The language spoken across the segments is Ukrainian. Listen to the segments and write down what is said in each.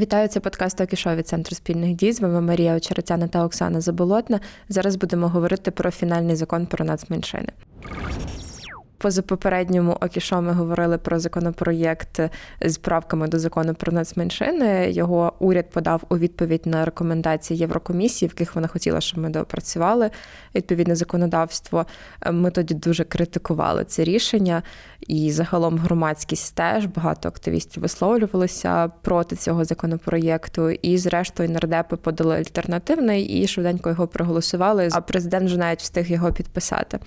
Вітаю, це подкаст Токішо від Центру спільних дій. З вами Марія Очеретяна та Оксана Заболотна. Зараз будемо говорити про фінальний закон про нацменшини. Позапопередньому окішо ми говорили про законопроєкт з правками до закону про нацменшини. Його уряд подав у відповідь на рекомендації Єврокомісії, в яких вона хотіла, щоб ми доопрацювали відповідне законодавство. Ми тоді дуже критикували це рішення, і загалом громадськість теж багато активістів висловлювалися проти цього законопроєкту. І, зрештою, нардепи подали альтернативний і швиденько його проголосували. А президент вже навіть встиг його підписати.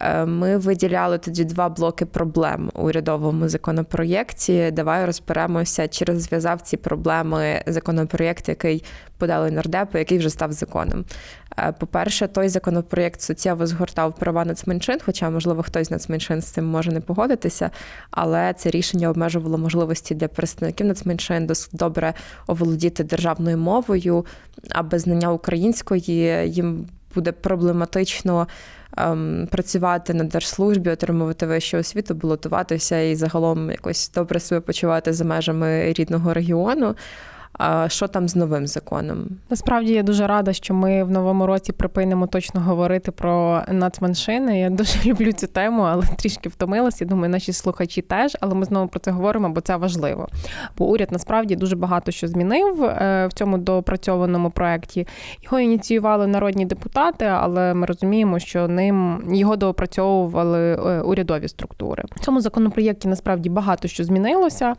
Е, ми виділяли тоді два блоки проблем у урядовому законопроєкті. Давай розберемося, чи розв'язав ці проблеми законопроєкт, який подали нардепи, який вже став законом. Е, по-перше, той законопроєкт суттєво згортав права нацменшин, хоча, можливо, хтось з нацменшин з цим може не погодитися, але це рішення обмежувало можливості для представників нацменшин досить добре оволодіти державною мовою, а без знання української їм буде проблематично ем, працювати на держслужбі, отримувати вищу освіту, балотуватися і загалом якось добре себе почувати за межами рідного регіону. Що там з новим законом? Насправді я дуже рада, що ми в новому році припинимо точно говорити про нацменшини. Я дуже люблю цю тему, але трішки втомилася. Думаю, наші слухачі теж, але ми знову про це говоримо, бо це важливо. Бо уряд насправді дуже багато що змінив е, в цьому доопрацьованому проєкті. Його ініціювали народні депутати, але ми розуміємо, що ним його доопрацьовували е, урядові структури. В цьому законопроєкті насправді багато що змінилося.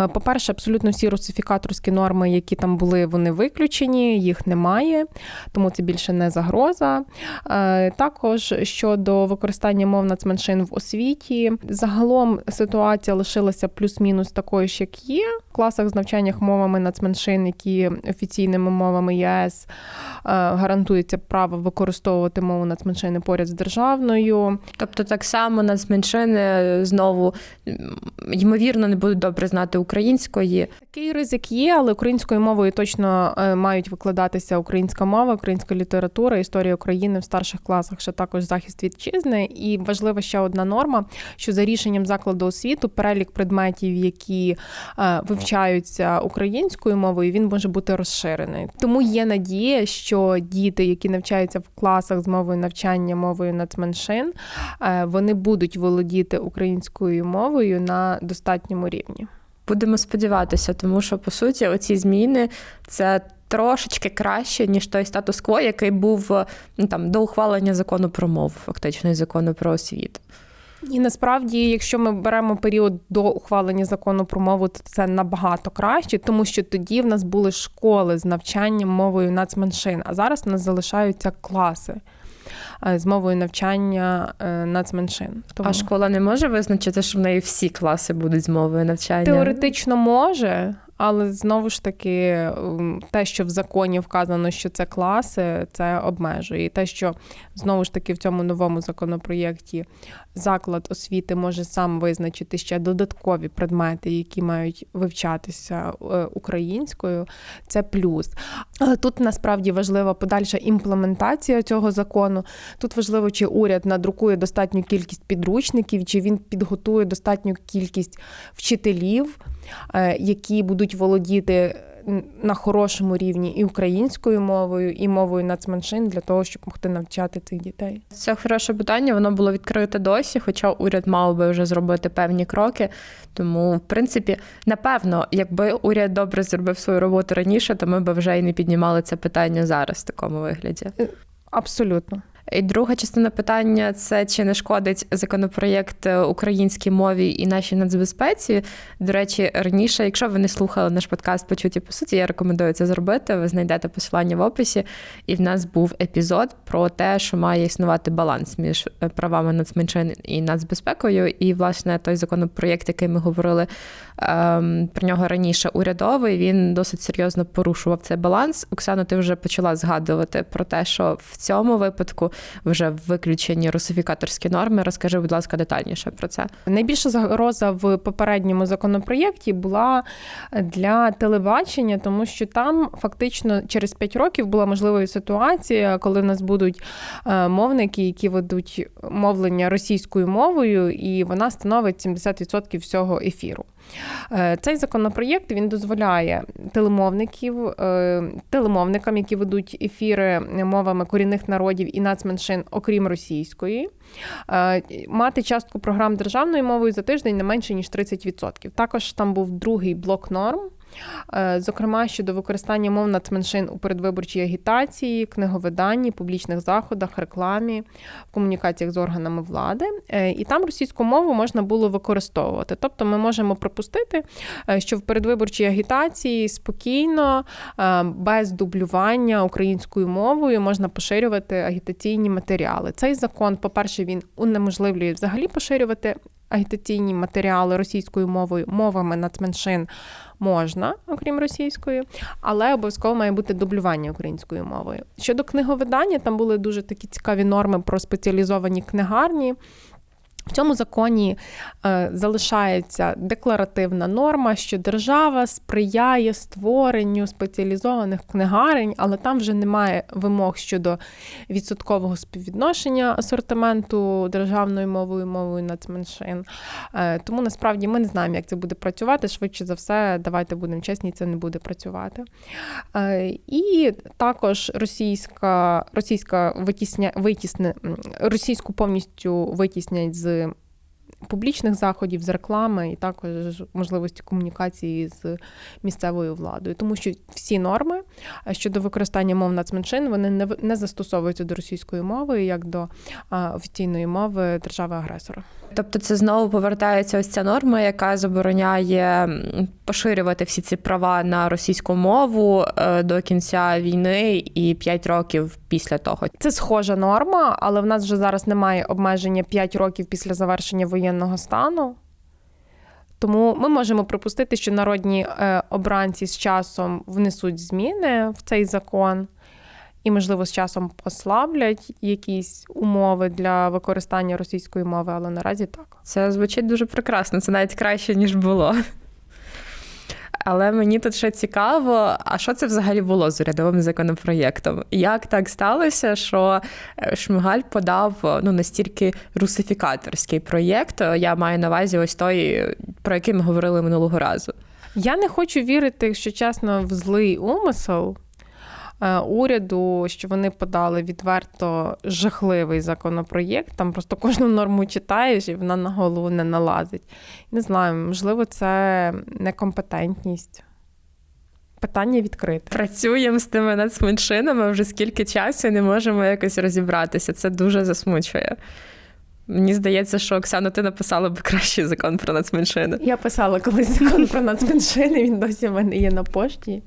Е, по-перше, абсолютно всі русифікаторські норми норми, які там були, вони виключені, їх немає, тому це більше не загроза. Е, також щодо використання мов нацменшин в освіті, загалом ситуація лишилася плюс-мінус такою ж, як є. В класах з навчання мовами нацменшин, які офіційними мовами ЄС е, гарантується право використовувати мову нацменшини поряд з державною. Тобто, так само нацменшини знову ймовірно не будуть добре знати української. Такий ризик є, але українською мовою точно е, мають викладатися українська мова, українська література, історія України в старших класах, ще також захист вітчизни. І важлива ще одна норма: що за рішенням закладу освіту перелік предметів, які е, вивчаються українською мовою, він може бути розширений. Тому є надія, що діти, які навчаються в класах з мовою навчання мовою нацменшин, е, вони будуть володіти українською мовою на достатньому рівні. Будемо сподіватися, тому що по суті оці зміни це трошечки краще, ніж той статус-кво, який був ну, там до ухвалення закону про мову, фактично і закону про освіту. І насправді, якщо ми беремо період до ухвалення закону про мову, то це набагато краще, тому що тоді в нас були школи з навчанням мовою нацменшин, а зараз в нас залишаються класи. Е, з мовою навчання е, нацменшин. Тому... А школа не може визначити, що в неї всі класи будуть з мовою навчання? Теоретично може, але знову ж таки, те, що в законі вказано, що це класи, це обмежує. І те, що знову ж таки в цьому новому законопроєкті заклад освіти може сам визначити ще додаткові предмети, які мають вивчатися е, українською, це плюс. Але тут насправді важлива подальша імплементація цього закону. Тут важливо, чи уряд надрукує достатню кількість підручників, чи він підготує достатню кількість вчителів. Е, які будуть володіти на хорошому рівні і українською мовою, і мовою нацменшин для того, щоб могти навчати цих дітей. Це хороше питання. Воно було відкрите досі, хоча уряд мав би вже зробити певні кроки. Тому, в принципі, напевно, якби уряд добре зробив свою роботу раніше, то ми б вже і не піднімали це питання зараз в такому вигляді. Е, абсолютно. І друга частина питання це чи не шкодить законопроєкт українській мові і нашій нацбезпеці. До речі, раніше, якщо ви не слухали наш подкаст почуті по суті, я рекомендую це зробити. Ви знайдете посилання в описі. І в нас був епізод про те, що має існувати баланс між е, правами нацменшин і нацбезпекою. І, власне, той законопроєкт, який ми говорили ем, про нього раніше, урядовий, він досить серйозно порушував цей баланс. Оксана, ти вже почала згадувати про те, що в цьому випадку вже виключені русифікаторські норми. Розкажи, будь ласка, детальніше про це. Найбільша загроза в попередньому законопроєкті була для телебачення, тому що там фактично через 5 років була можливою ситуація, коли в нас будуть е, мовники, які ведуть мовлення російською мовою, і вона становить 70% всього ефіру. Е, цей законопроєкт він дозволяє телемовників, е, телемовникам, які ведуть ефіри мовами корінних народів і нацменшин, окрім російської, е, мати частку програм державною мовою за тиждень не менше ніж 30%. Також там був другий блок норм. Е, зокрема щодо використання мов нацменшин у передвиборчій агітації, книговиданні, публічних заходах, рекламі, в комунікаціях з органами влади. Е, і там російську мову можна було використовувати. Тобто ми можемо припустити, е, що в передвиборчій агітації спокійно, без дублювання українською мовою можна поширювати агітаційні матеріали. Цей закон, по-перше, він унеможливлює взагалі поширювати агітаційні матеріали російською мовою, мовами нацменшин можна, окрім російської, але обов'язково має бути дублювання українською мовою. Щодо книговидання, там були дуже такі цікаві норми про спеціалізовані книгарні. В цьому законі е, залишається декларативна норма, що держава сприяє створенню спеціалізованих книгарень, але там вже немає вимог щодо відсоткового співвідношення асортименту державною мовою, мовою нацменшин. Е, тому насправді ми не знаємо, як це буде працювати. Швидше за все, давайте будемо чесні, це не буде працювати. Е, і також російська російська витісня, витісне, російську повністю витіснять з публічних заходів, з реклами і також можливості комунікації з місцевою владою, тому що всі норми щодо використання мов нацменшин вони не не застосовуються до російської мови як до офіційної мови держави-агресора. Тобто, це знову повертається ось ця норма, яка забороняє поширювати всі ці права на російську мову е, до кінця війни і 5 років після того. Це схожа норма, але в нас вже зараз немає обмеження 5 років після завершення воєнного стану. Тому ми можемо припустити, що народні е, обранці з часом внесуть зміни в цей закон і, можливо, з часом послаблять якісь умови для використання російської мови, але наразі так. Це звучить дуже прекрасно, це навіть краще, ніж було. Але мені тут ще цікаво, а що це взагалі було з урядовим законопроєктом? Як так сталося, що е, Шмигаль подав ну настільки русифікаторський проєкт? Я маю на увазі ось той, про який ми говорили минулого разу. Я не хочу вірити, якщо чесно, в злий умисел. Е, уряду, що вони подали відверто жахливий законопроєкт. Там просто кожну норму читаєш, і вона на голову не налазить. Не знаю, можливо, це некомпетентність. Питання відкрите. Працюємо з тими нацменшинами вже скільки часу і не можемо якось розібратися. Це дуже засмучує. Мені здається, що Оксана, ти написала б кращий закон про нацменшини. Я писала колись закон про нацменшини, він досі в мене є на пошті.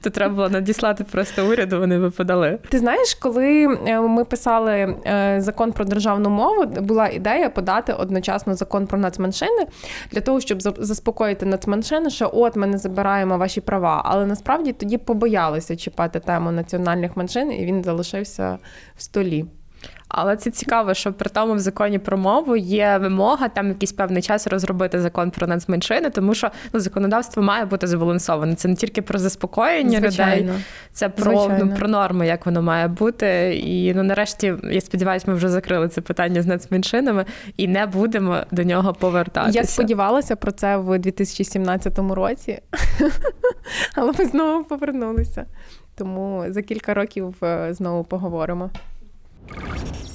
То треба було надіслати просто уряду, вони би подали. Ти знаєш, коли е, ми писали е, закон про державну мову, була ідея подати одночасно закон про нацменшини для того, щоб заспокоїти нацменшини, що от ми не забираємо ваші права. Але насправді тоді побоялися чіпати тему національних меншин, і він залишився в столі. Але це цікаво, що при тому в законі про мову є вимога там якийсь певний час розробити закон про нацменшини, тому що ну, законодавство має бути збалансоване. Це не тільки про заспокоєння Звичайно. людей, це про ну, про норми, як воно має бути. І ну нарешті, я сподіваюся, ми вже закрили це питання з нацменшинами і не будемо до нього повертатися. Я сподівалася про це в 2017 році, але ми знову повернулися. Тому за кілька років е, знову поговоримо. Thank you.